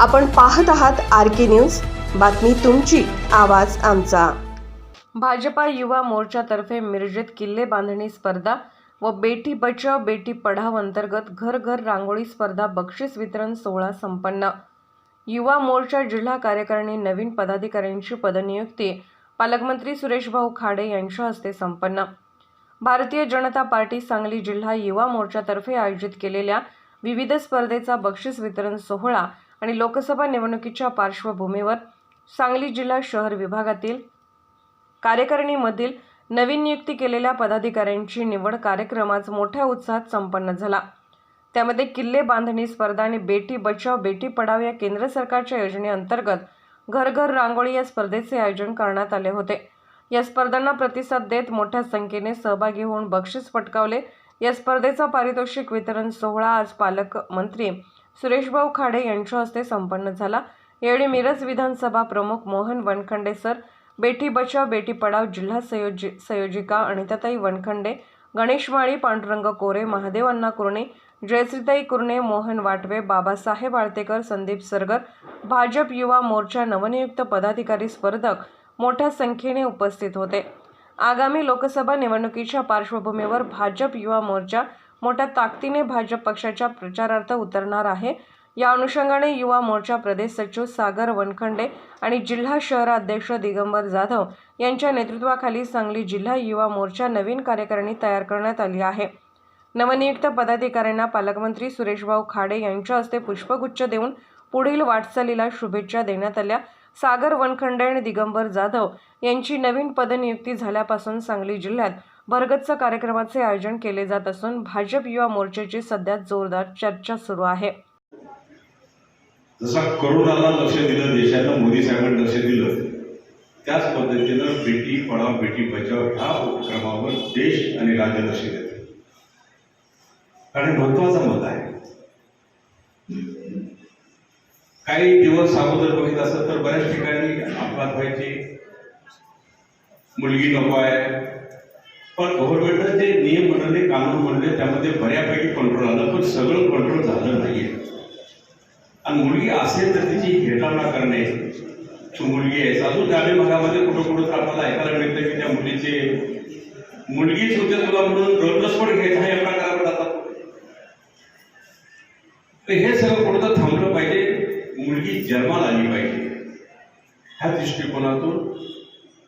आपण पाहत आहात आर के न्यूज. बातमी तुमची आवाज आमचा. भाजपा युवा मोर्चातर्फे मिरजेत किल्ले बांधणी स्पर्धा व बेटी बचाव बेटी पढाव अंतर्गत घर घर रांगोळी स्पर्धा बक्षीस वितरण सोहळा संपन्न. युवा मोर्चा जिल्हा कार्यकारिणी नवीन पदाधिकाऱ्यांची पदनियुक्ती पालकमंत्री सुरेशभाऊ खाडे यांच्या हस्ते संपन्न. भारतीय जनता पार्टी सांगली जिल्हा युवा मोर्चातर्फे आयोजित केलेल्या विविध स्पर्धेचा बक्षीस वितरण सोहळा आणि लोकसभा निवडणुकीच्या पार्श्वभूमीवर सांगली जिल्हा शहर विभागातील कार्यकारिणीमधील नवीन नियुक्ती केलेल्या पदाधिकाऱ्यांची निवड कार्यक्रम आज मोठ्या उत्साहात संपन्न झाला. त्यामध्ये किल्ले बांधणी स्पर्धा आणि बेटी बचाव बेटी पढाव या केंद्र सरकारच्या योजनेअंतर्गत घर घर रांगोळी या स्पर्धेचे आयोजन करण्यात आले होते. या स्पर्धांना प्रतिसाद देत मोठ्या संख्येने सहभागी होऊन बक्षीस पटकावले. या स्पर्धेचा पारितोषिक वितरण सोहळा आज पालकमंत्री सुरेशभाऊ खाडे यांच्या हस्ते संपन्न झाला. यावेळी मिरज विधानसभा प्रमुख मोहन वनखंडे सर बेटी बचाव बेटी पडाव जिल्हा संयोजि संयोजिका अनिताताई वनखंडे गणेश माळी पांडुरंग कोरे महादेव अण्णा कुर्णे जयश्रीताई कुर्णे मोहन वाटवे बाबासाहेब आळतेकर संदीप सरगर भाजप युवा मोर्चा नवनियुक्त पदाधिकारी स्पर्धक मोठ्या संख्येने उपस्थित होते. आगामी लोकसभा निवडणुकीच्या पार्श्वभूमीवर भाजप युवा मोर्चा मोठ्या ताकदीने भाजप पक्षाच्या प्रचारार्थ उतरणार आहे. या अनुषंगाने युवा मोर्चा प्रदेश सचिव सागर वनखंडे आणि जिल्हा शहराध्यक्ष दिगंबर जाधव यांच्या नेतृत्वाखाली सांगली जिल्हा युवा मोर्चा नवीन कार्यकारिणी तयार करण्यात आली आहे. नवनियुक्त पदाधिकाऱ्यांना पालकमंत्री सुरेशभाऊ खाडे यांच्या हस्ते पुष्पगुच्छ देऊन पुढील वाटचालीला शुभेच्छा देण्यात आल्या. सागर वनखंडे आणि दिगंबर जाधव यांची नवीन पदनियुक्ती झाल्यापासून सांगली जिल्ह्यात भरगच्च कार्यक्रमाचे आयोजन केले जात असून भाजप युवा मोर्चाची सध्या जोरदार चर्चा सुरू आहे. जसा करोनाला लक्ष दिलं देशानं मोदी साहेबांनी लक्ष दिलं त्याच पद्धतीनं बेटी पढाव बेटी बचाव ह्या उपक्रमावर देश आणि राज्य लक्ष देते. आणि महत्त्वाचा मत आहे काही दिवस अगोदर बघित असत तर बऱ्याच ठिकाणी अपघात व्हायची. मुलगी नको आहे पण गव्हर्नमेंटनं जे नियम बनवले कानून बनवले त्यामध्ये बऱ्यापैकी कंट्रोल आलं पण सगळं कंट्रोल झालं नाहीये. आणि मुलगी असेल तर तिची हेटाळा करणे तू मुलगी आहे. अजून ग्रामीण भागामध्ये कुठं कुठं तर आपल्याला ऐकायला मिळतं की त्या मुलीचे मुलगीच होते तुला म्हणून रोजच पण घ्यायचा या प्रकारावर जातात तर हे सगळं कुठं थांबलं पाहिजे? मुलगी जन्माला आली पाहिजे. ह्या दृष्टिकोनातून